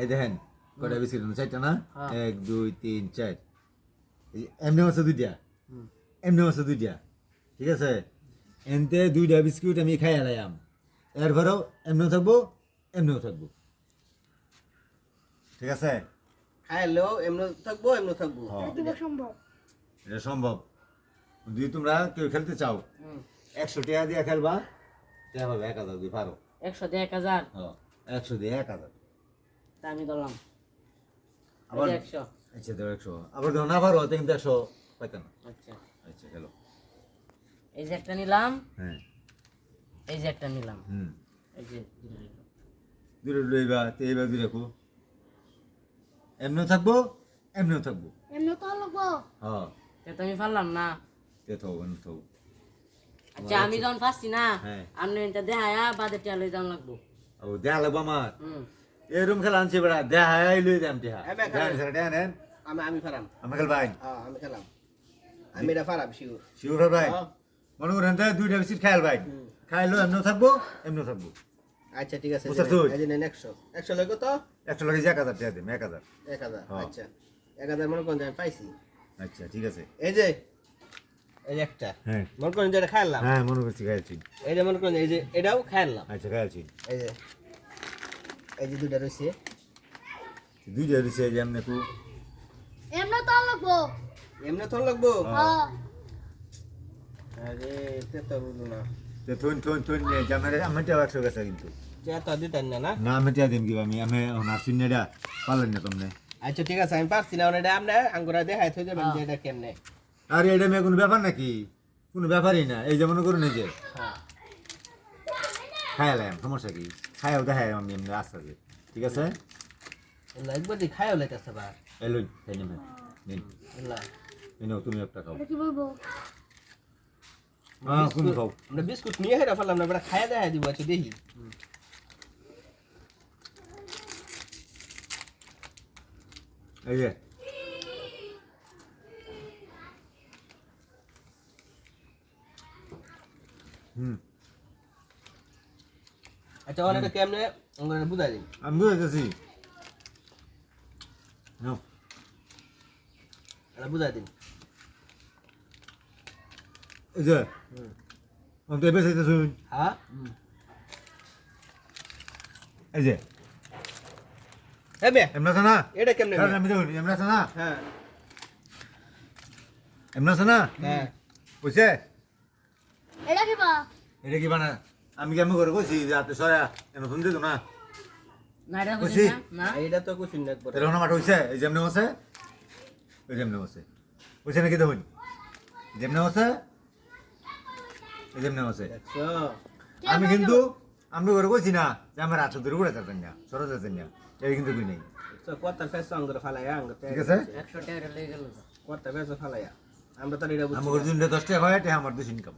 এই দেখেন কটা বিস্কিট? চারটা না? হ্যাঁ। এক দুই তিন চার। এমনি আছে দুইটা। এমনি আছে দুইটা। ঠিক আছে? এনতে দুইটা বিস্কুট আমি খাই আলাইম এরপরেও এমনিও থাকব এমনিও থাকব। ঠিক আছে? খাইলেও এমনি থাকব এমনি থাকব। হ্যাঁ। সম্ভব। এটা সম্ভব। যদি তোমরা কেউ খেলতে চাও। একশো টাকা দিয়ে খেলবা টাকা পাবে এক হাজার দিয়ে পারো। একশো দিয়ে এক হাজার? হ্যাঁ একশো দিয়ে এক হাজার। তা আমি ধরলাম। আবার একশো। আচ্ছা একশো। আবার যখন না পারো তো কিন্তু একশো পাইতাম না। আচ্ছা। আচ্ছা এই যে একটা নিলাম। হ্যাঁ। এই যে একটা নিলাম। হুম। এই যে দূরে লইবা তে এইবার দূরে রাখো। এমনিও থাকব এমনিও থাকব। এমনি তো লাগবো। হ্যাঁ। তা তো আমি পারলাম না। তে থাকব এমনি থাকব আচ্ছা আমি যখন পাচ্ছি না হ্যাঁ। আপনি এটা দেখায়া বাদে টিয়া লই যাওয়া লাগবো। ও দেখা লাগবো আমার? হুম। এরম খেলা আনছে বেড়া দেখাই লই যাম। দেখান স্যার দেখান দেন আমি আমি ফারাম আমার খেল ভাই হ্যাঁ আমি খেলাম। আমি এটা ফারাম শিওর শিউর ভাই মনে করেন তাই দুইটা বিস্কিট খাইল ভাই খাইলো এমনিও থাকব এমনিও থাকব। আচ্ছা ঠিক আছে একশো। একশো লাগে তো একশো লাগে এক হাজার টাকা দেব এক হাজার। এক হাজার হ্যাঁ। আচ্ছা। এক হাজার মনে করেন আমি পাইছি। আচ্ছা ঠিক আছে। এই যে এই একটা। হ্যাঁ। মনে করেন যে এটা খাইলাম হ্যাঁ মনে করছি খাইছি এই যে মনে করেন এই যে এটাও খাইলাম আচ্ছা খাইছি এই যে। এই যে দুটা রয়েছে। দুইটা দিছে যে এমনি কু। এমনি তো লাগবো। এমনি তো লাগবো? হ্যাঁ। আরে তে তো বুঝলো না। তো থন থন থন আমার আমার টাকা একশো গেছে কিন্তু। যে তো দিতেন না না? না আমি টাকা দিম কি আমি আমি নার্সিং নেডা পারলেন না তোমরা আচ্ছা ঠিক আছে আমি পারছি না এটা আপনি আঙ্গুরা দেখাই থই যাবেন যে এটা কেমনে। আরে এটা মেয়ে কোনো ব্যাপার নাকি? কোনো ব্যাপারই না এই যে মনে করুন এই যে। হ্যাঁ। খাইলাম সমস্যা কি? খাইও দেখাই আমি এমনি আস্তে আস্তে ঠিক আছে? লাগবে দি খাইও লাইতেছে বা। এলুন খাই নেবে নিন নিন তুমি একটা খাও। কি বলব? হ্যাঁ তুমি খাও। আমরা বিস্কুট নিয়ে হেরা ফেললাম না বেটা খাইয়া দেখা দিব আচ্ছা দেখি। এই যে। হুম। আচ্ছা ওর এটা কেমনে? আঙ্গুরা বুঝাই দিন। আমি বুঝতেছি নাও। এটা বুঝাই দিন। এই যে আমি তো এবার চাইতে শুন হ্যাঁ? এই যে। এ বে এমনি আছে না? এটা কেমনে আমি দেখুন এমনি আছে না? হ্যাঁ। এমনি আছে না? হ্যাঁ। বুঝছে? এটা কি বা এটা কি বানা? আমি কেমন করে কইছি যে আপনি সরা এমন শুনতে তো না? বুঝি না? এইটা তো কুছিন না একবার। এরকম মাঠ হয়েছে এই যেমনি বসে ওই যেমনি বসে বুঝছে নাকি দেখুন? যেমনি বসে এই যেমনি দেখছ? আমি কিন্তু আমি করে কইছি না যে আমার হাত ধরে উড়ে যেতেন না সরে যেতেন না। এই কিন্তু কই নেই। কত ফেস আঙ্গুরা ফালাইয়া আঙ্গুর ঠিক আছে? একশো টাকা লই গেল। কত ফেস ফালাইয়া। আমরা তো এটা আমার বুঝছি দিনটা দশ টাকা হয় এটা আমার দুশো ইনকাম